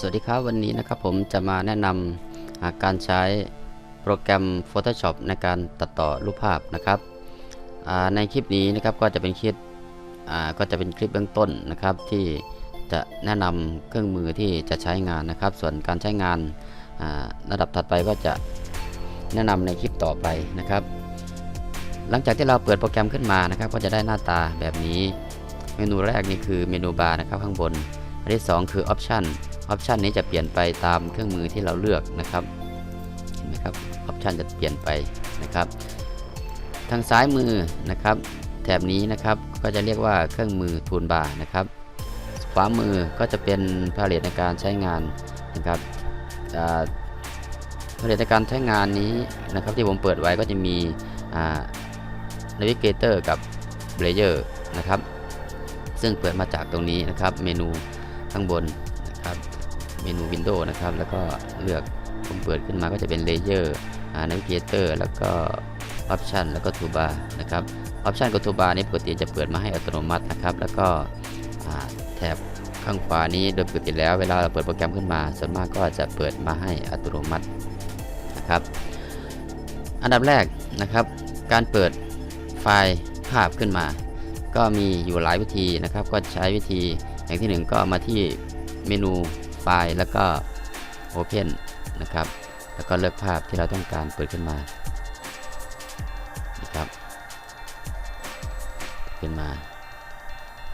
สวัสดีครับวันนี้นะครับผมจะมาแนะนำาการใช้โปรแกรม Photoshop ในการตัดต่อรูปภาพนะครับในคลิปนี้นะครับก็จะเป็นคลิปก็จะเป็นคลิปเบื้องต้นนะครับ ที่จะแนะนำเครื่องมือที่จะใช้งานนะครับ ส่วนการใช้งานาระดับถัดไปก็จะแนะนำในคลิปต่อไปนะครับ หลังจากที่เราเปิดโปรแกรมขึ้นมานะครับ ก็จะได้หน้าตาแบบนี้ เมนูแรกนี่คือเมนูบาร์นะครับข้างบน อันที่ 2 คือ Option Option นี้จะเปลี่ยนไปตามเครื่องมือที่เราเลือกนะครับ เห็นไหมครับ Option จะเปลี่ยนไปนะครับ ทางซ้ายมือนะครับ แถบนี้นะครับก็จะเรียกว่าเครื่องมือทูลบาร์นะครับ ขวามือก็จะเป็นพาเลตในการใช้งานนะครับพาเลตในการใช้งานนี้นะครับที่ผมเปิดไว้ก็จะมีอ่า Navigator กับ Layer นะครับ ซึ่งเปิดมาจากตรงนี้นะครับ เมนูข้างบนนะครับ เมนู Windows นะครับ แล้วก็เลือกผมเปิดขึ้นมาก็จะเป็น Layer อ่า Navigator แล้วก็ Option แล้วก็ Toolbar นะครับ Option กับ Toolbar นี้ปกติจะเปิดมาให้อัตโนมัตินะครับ แล้วก็แถบข้างขวานี้โดยปกติแล้วเวลาเราเปิดโปรแกรมขึ้นมา ส่วนมากก็จะเปิดมาให้อัตโนมัตินะครับ อันดับแรกนะครับ การเปิดไฟล์ภาพขึ้นมา ก็มีอยู่หลายวิธีนะครับ ก็ใช้วิธีอย่างที่หนึ่งก็มาที่เมนู ฟล์แล้วก็ Open นะครับ แล้วก็เลือกภาพที่เราต้องการเปิดขึ้นมานะครับขึ้นมา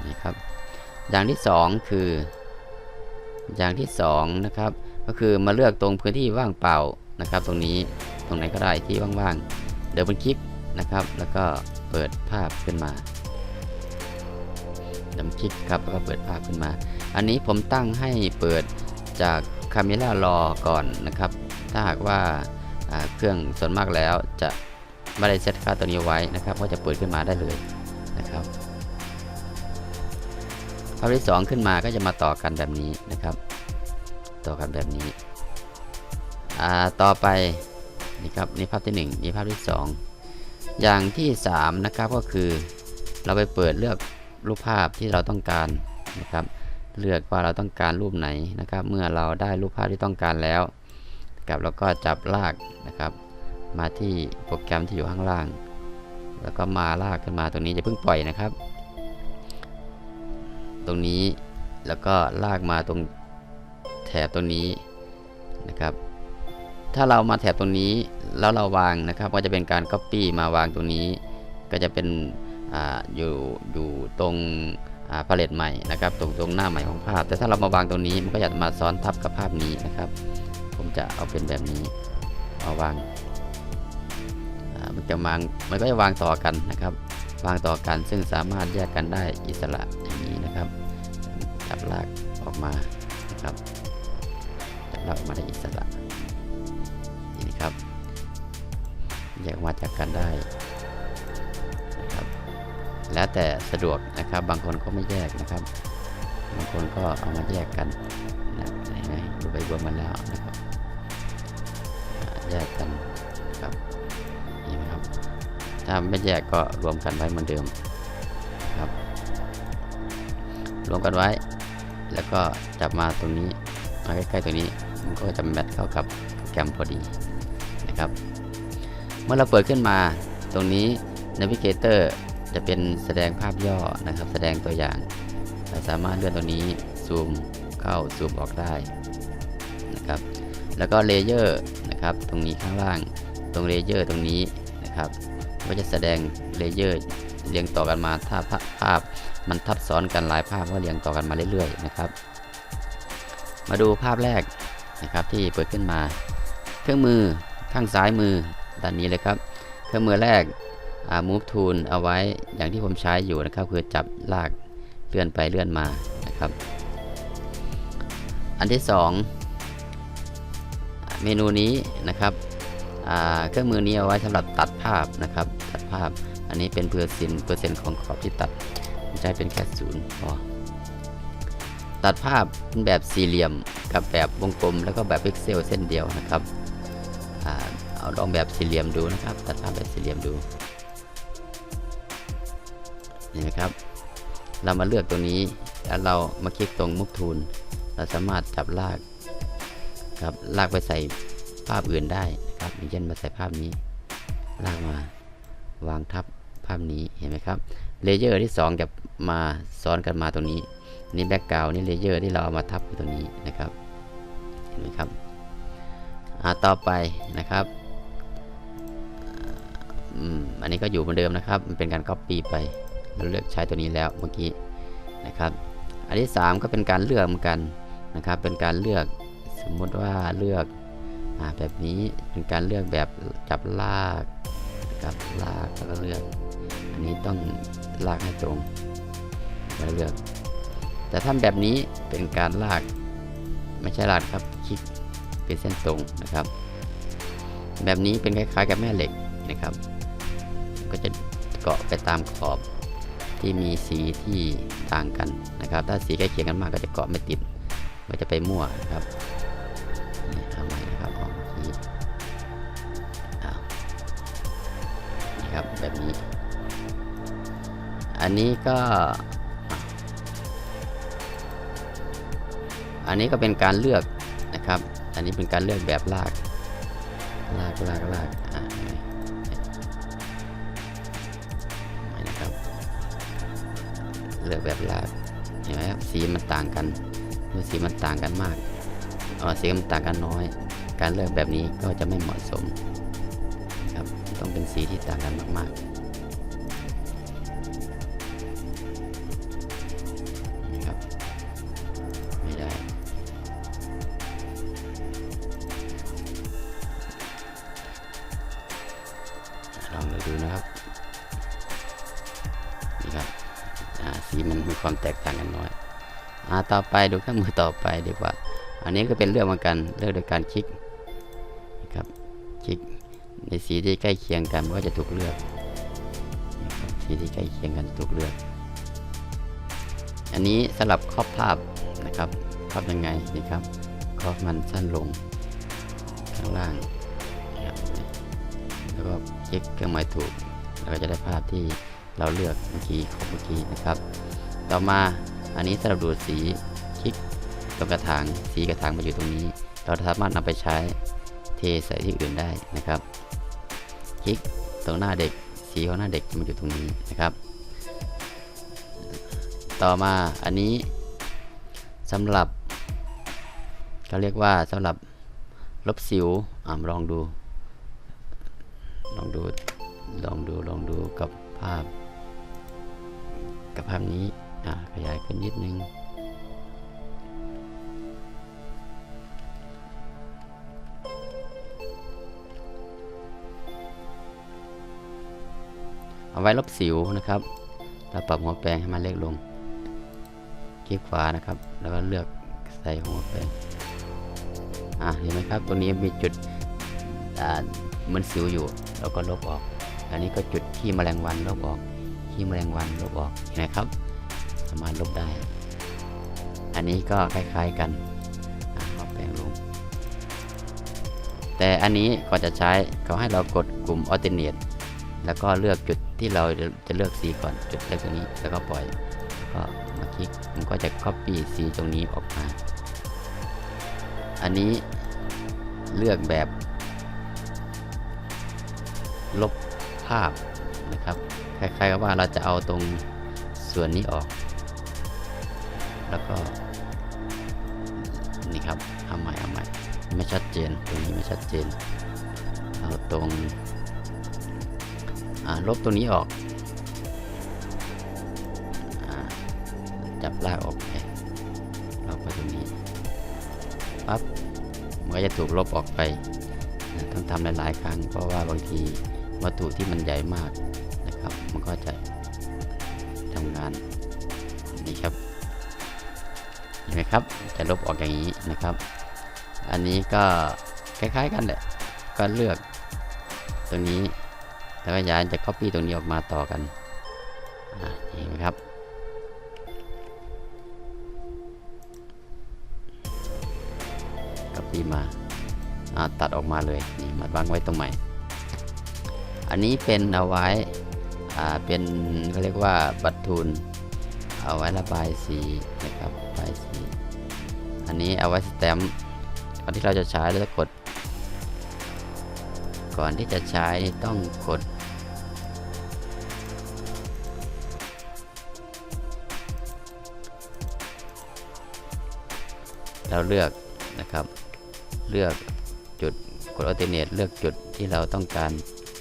นี่ครับ อย่างที่สองคือ อย่างที่สองนะครับ ก็คือมาเลือกตรงพื้นที่ว่างเปล่านะครับ ตรงนี้ตรงไหนก็ได้ที่ว่างๆ เดี๋ยวบนคลิกนะครับ แล้วก็เปิดภาพขึ้นมาดำคลิกครับแล้วก็เปิดภาพขึ้นมา อันนี้ผมตั้งให้เปิดจาก Camera Raw ก่อนนะครับ ถ้าหากว่าเครื่องส่วนมากแล้วจะไม่ได้เซตค่าตัวนี้ไว้นะครับ ก็จะเปิดขึ้นมาได้เลยนะครับภาพที่ 2 ขึ้นมาก็จะมาต่อกันแบบนี้นะครับ ต่อกันแบบนี้ต่อไปนี่ครับนี่ภาพที่ 1 นี่ภาพที่ 2 อย่างที่ 3 นะครับก็คือ เราไปเปิดเลือกรูปภาพที่เราต้องการนะครับ เลือกว่าเราต้องการรูปไหนนะครับ เมื่อเราได้รูปภาพที่ต้องการแล้วกับเราก็จับลากนะครับ มาที่โปรแกรมที่อยู่ข้างล่าง แล้วก็มาลากขึ้นมาตรงนี้จะเพิ่งปล่อยนะครับ ตรงนี้แล้วก็ลากมาตรงแถบตรงนี้นะครับ ถ้าเรามาแถบตรงนี้แล้วเราวางนะครับ ก็จะเป็นการ Copy มาวางตรงนี้ ก็จะเป็นออยู่อยู่ตรง พาเลตใหม่นะครับตรงตรงหน้าใหม่ของภาพ แต่ถ้าเรามาวางตรงนี้มันก็จะมาซ้อนทับกับภาพนี้นะครับ ผมจะเอาเป็นแบบนี้เอาวางมันจะวางมันก็จะวางต่อกันนะครับ วางต่อกันซึ่งสามารถแยกกันได้อิสระอย่างนี้นะครับจับลากออกมานะครับจับลากออกมาได้อิสระนี่นะครับแยกออกมาจากกันได้ แล้วแต่สะดวกนะครับ บางคนก็ไม่แยกนะครับ บางคนก็เอามาแยกกันนะไหนๆดูไปรวมมันแล้วนะครับแยกกันครับนี่นะครับ ถ้าไม่แยกก็รวมกันไว้เหมือนเดิมครับ รวมกันไว้ แล้วก็จับมาตรงนี้มาใกล้ๆตรงนี้มันก็จะแมทเข้ากับโปรแกรมพอดีนะครับ เมื่อเราเปิดขึ้นมาตรงนี้ Navigator จะเป็นแสดงภาพย่อนะครับ แสดงตัวอย่างเราสามารถเลื่อนตัวนี้ซูมเข้าซูมออกได้นะครับ แล้วก็เลเยอร์นะครับตรงนี้ข้างล่างตรงเลเยอร์ตรงนี้นะครับก็จะแสดงเลเยอร์เรียงต่อกันมาถ้าภาพมันทับซ้อนกันหลายภาพก็เรียงต่อกันมาเรื่อยๆนะครับ มาดูภาพแรกนะครับที่เปิดขึ้นมา เครื่องมือข้างซ้ายมือด้านนี้เลยครับ เครื่องมือแรก move tool เอาไว้อย่างที่ผมใช้อยู่นะครับ คือจับลากเลื่อนไปเลื่อนมานะครับ อันที่ 2 เมนูนี้นะครับเครื่องมือนี้เอาไว้สำหรับตัดภาพนะครับ ตัดภาพอันนี้เป็นเปอร์เซ็นต์เปอร์เซ็นต์ของขอบที่ตัดผมใช้เป็นแค่ศูนย์พอตัดภาพเป็นแบบสี่เหลี่ยมกับแบบวงกลม แล้วก็แบบพิกเซลเส้นเดียวนะครับอเอาลองแบบสี่เหลี่ยมดูนะครับ ตัดภาพแบบสี่เหลี่ยมดู นี่นะครับ เรามาเลือกตรงนี้แล้วเรามาคลิกตรงมุกทูลเราสามารถจับลากครับลากไปใส่ภาพอื่นได้นะครับอย่างเช่นมาใส่ภาพนี้ ลากมาวางทับภาพนี้เห็นไหมครับเลเยอร์ที่ 2 จะมาซ้อนกันมาตรงนี้นี่แบ็กกราวนี่เลเยอร์ที่เราเอามาทับอยู่ตรงนี้นะครับเห็นไหมครับอ่าต่อไปนะครับอืมอันนี้ก็อยู่เหมือนเดิมนะครับ มันเป็นการ Copy ไป เราเลือกใช้ตัวนี้แล้วเมื่อกี้นะครับ อันที่ 3 ก็เป็นการเลือกเหมือนกันนะครับ เป็นการเลือกสมมติว่าเลือกอแบบนี้เป็นการเลือกแบบจับลากนะครับลากแล้วก็เลือก อันนี้ต้องลากให้ตรงแล้วเลือก แต่ถ้าแบบนี้เป็นการลากไม่ใช่ลากครับคลิกเป็นเส้นตรงนะครับ แบบนี้เป็นคล้ายๆกับแม่เหล็กนะครับ ก็จะเกาะไปตามขอบ ที่มีสีที่ต่างกันนะครับ ถ้าสีใกล้เคียงกันมากก็จะเกาะไม่ติดมันจะไปมั่วนะครับนี่ทำใหม่นะครับออกนี้นี่ครับแบบนี้ อันนี้ก็ อันนี้ก็เป็นการเลือกนะครับ อันนี้เป็นการเลือกแบบลาก ลากลากลาก ลือกแบบลากเห็นไหมครับสีมันต่างกันเมื่อสีมันต่างกันมากอ๋อสีมันต่างกันน้อย การเลือกแบบนี้ก็จะไม่เหมาะสมครับต้องเป็นสีที่ต่างกันมากๆ ต่อไปดูเครื่องมือต่อไปดีกว่า อันนี้ก็เป็นเรื่องเหมือนกันเลือกโดยการคลิกนะครับคลิกในสีที่ใกล้เคียงกันมันก็จะถูกเลือกสีที่ใกล้เคียงกันถูกเลือก อันนี้สลับครอบภาพนะครับครอบยังไงนี่ครับครอบมันสั้นลงข้างล่างแล้วก็คลิกเครื่องหมายถูกเราก็จะได้ภาพที่เราเลือกเมื่อกี้ครบเมื่อกี้นะครับ ต่อมา อันนี้สำหรับดูดสีคลิกตรงกระถางสีกระถางมาอยู่ตรงนี้ เราสามารถนำไปใช้เทใส่ที่อื่นได้นะครับ คลิกตรงหน้าเด็กสีของหน้าเด็กมาอยู่ตรงนี้นะครับ ต่อมาอันนี้สำหรับเขาเรียกว่าสำหรับลบสิวอ่าลองดู ลองดู ลองดู ลองดูกับภาพ กับภาพนี้ ขยายขึ้นนิดนึงเอาไว้ลบสิวนะครับ เราปรับหัวแปรงให้มันเล็กลง คลิกขวานะครับ แล้วก็เลือกใส่หัวแปรงอะเห็นไหมครับตรงนี้มีจุดเหมันสิวอยู่ เราก็ลบออก อันนี้ก็จุดที่แมลงวันลบออกที่แมลงวันลบออกเห็นไหมครับ สามารถลบได้ อันนี้ก็คล้ายๆกันเอาแปรงลง แต่อันนี้ก่อนจะใช้เขาให้เรากดกลุ่ม alternate แล้วก็เลือกจุดที่เราจะเลือกสีก่อนจุดเลือกตรงนี้แล้วก็ปล่อยก็มาคลิกมันก็จะ copy สีตรงนี้ออกมา อันนี้เลือกแบบ ลบภาพนะครับคล้ายๆกับว่าเราจะเอาตรงส่วนนี้ออก แล้วก็นี่ครับเอาใหม่เอาใหม่ไม่ชัดเจนตรงนี้ไม่ชัดเจนเอาตรงลบตัวนี้ออกอจับลากออกไปลอกไปตรงนี้ปั๊บมันก็จะถูกลบออกไปต้องทำหลายๆครั้ง เพราะว่าบางทีวัตถุที่มันใหญ่มากนะครับ มันก็จะทำงานนี่ครับ นไหมครับ จะลบออกอย่างนี้นะครับ อันนี้ก็คล้ายๆกันแหละ ก็เลือกตรงนี้แล้วก็ยายจะ copy ตรงนี้ออกมาต่อกันอะเห็นไหมครับ copy มาาตัดออกมาเลยนี่มาวางไว้ตรงใหม่ อันนี้เป็นเอาไว้เป็นเขาเรียกว่าบัตรทุน เอาไว้ระบายสีนะครับระบายสี อันนี้เอาไว้สแตมป์ก่อนที่เราจะใช้เราจะกด ก่อนที่จะใช้ต้องกด เราเลือกนะครับ เลือกจุดกด alternate เลือกจุดที่เราต้องการ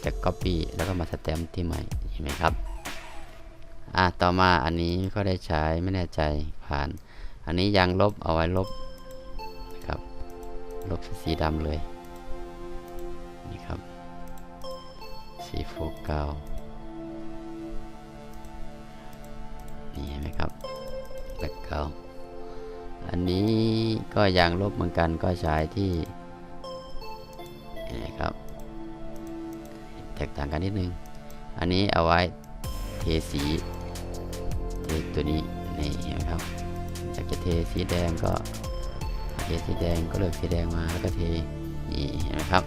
จะ copy แล้วก็มาสแตมป์ที่ใหม่เห็นไหมครับ อะต่อมาอันนี้ก็ได้ใช้ไม่แน่ใจผ่าน อันนี้ยังลบเอาไว้ลบนะครับ ลบสีดำเลยนี่ครับสีโฟกัสนี่เห็นไหมครับแบ็กเกาอันนี้ก็ยางลบเหมือนกันก็ใช้ที่นี่ครับ แตกต่างกันนิดนึง อันนี้เอาไว้เทสี เทตัวนี้นี่เห็นไหมครับอยากจะเทสีแดงก็เทสีแดงก็เลือกสีแดงมาแล้วก็เทนี่เห็นไหมครับ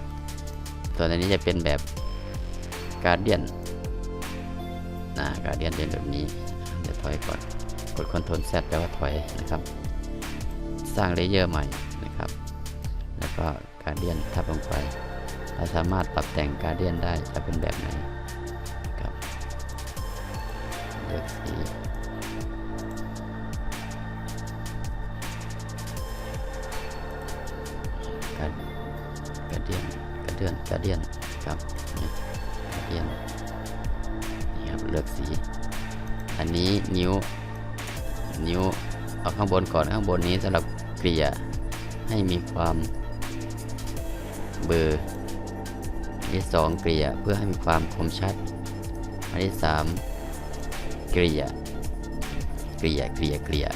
ส่วนอันนี้จะเป็นแบบการเดียนนะการเดียนเป็นแบบนี้เดี๋ยวถอยก่อนกด Ctrl Z แล้วก็ถอยนะครับ สร้างเลเยอร์ใหม่นะครับ แล้วก็การเดียนทับลงไปเราสามารถปรับแต่งการเดียนได้จะเป็นแบบไหนครับเลือกสี การเดียนการเดียนครับเดียนนี่ครับเลือกสี อันนี้นิ้ว นิ้วเอาข้างบนก่อนข้างบนนี้สำหรับเกลี่ยให้มีความเบอร์อันที่สองเกลี่ยเพื่อให้มีความคมชัด อันที่สามเกลี่ยเกลี่ยเกลี่ยเกลี่ย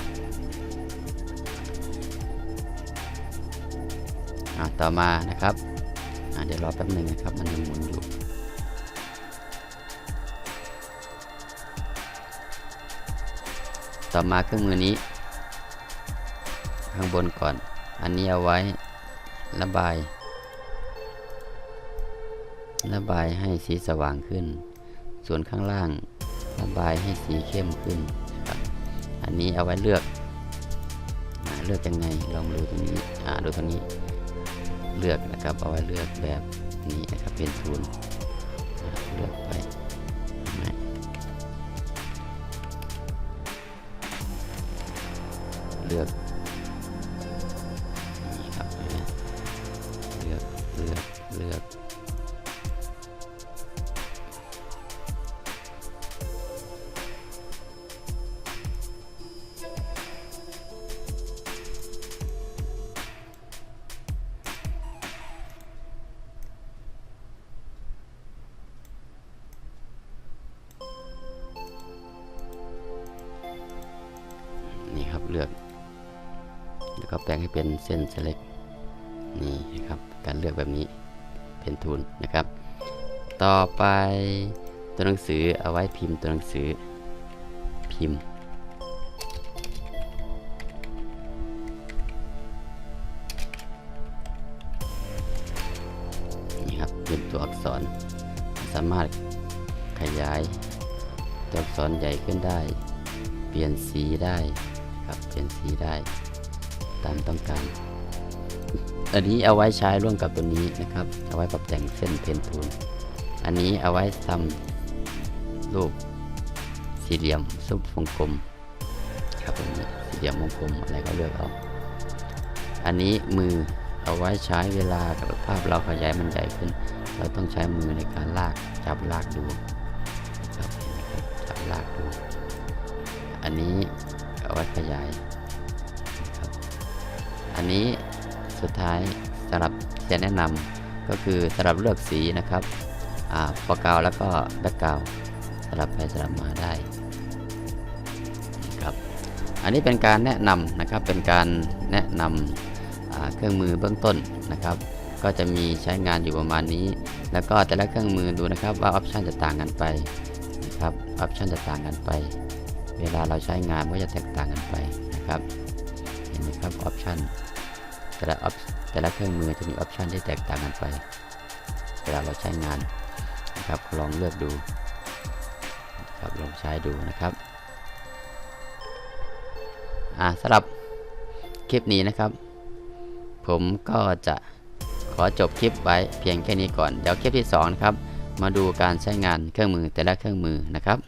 อะต่อมานะครับ เดี๋ยวรอแป๊บหนึ่งนะครับ มันยังหมุนอยู่ต่อมาเครื่องมือนี้ ข้างบนก่อน อันนี้เอาไว้ระบาย ระบายให้สีสว่างขึ้น ส่วนข้างล่างระบายให้สีเข้มขึ้นนะครับอันนี้เอาไว้เลือกเลือกยังไงลองดูตรงนี้อ่าดูตรงนี้ เลือกนะครับ เอาไว้เลือกแบบนี้นะครับเป็นศูนย์เลือกไปเลือก ปลงให้เป็นเส้น select นี่นะครับการเลือกแบบนี้เป็นทูลนะครับ ต่อไปตัวหนังสือเอาไว้พิมพ์ตัวหนังสือพิมพ์ นี่ครับเป็นตัวอักษร สามารถขยาย ตัวอักษรใหญ่ขึ้นได้ เปลี่ยนสีได้ครับเปลี่ยนสีได้ ตามต้องการ อันนี้เอาไว้ใช้ร่วมกับตัวนี้นะครับ เอาไว้ปรับแต่งเส้นเพนทูลอันนี้เอาไว้ทำรูปสี่เหลี่ยมซุปวงกลมครับตัวนี้สี่เหลี่ยมวงกลมอะไรก็เลือกเอาอันนี้มือเอาไว้ใช้เวลากับภาพเราขยายมันใหญ่ขึ้น เราต้องใช้มือในการลากจับลากดูครับจับลากดู อันนี้เอาไว้ขยาย อันนี้สุดท้ายสำหรับจะแนะนำก็คือสำหรับเลือกสีนะครับอ่าฟอกาวแล้วก็แบ็กกราวสลับไปสลับมาได้ครับอันนี้เป็นการแนะนำนะครับเป็นการแนะนำเครื่องมือเบื้องต้นนะครับ ก็จะมีใช้งานอยู่ประมาณนี้ แล้วก็แต่ละเครื่องมือดูนะครับว่าออปชันจะต่างกันไปนะครับออปชันจะต่างกันไป เวลาเราใช้งานก็จะแตกต่างกันไปนะครับ นไหมครับออปชันแต่ละ op แต่ละเครื่องมือจะมีออปชันที่แตกต่างกันไปเวลาเราใช้งานนะครับลองเลือกดูนะครับลองใช้ดูนะครับอ่าสำหรับคลิปนี้นะครับ ผมก็จะขอจบคลิปไว้เพียงแค่นี้ก่อน เดี๋ยวคลิปที่2นะครับมาดูการใช้งานเครื่องมือแต่ละเครื่องมือนะครับ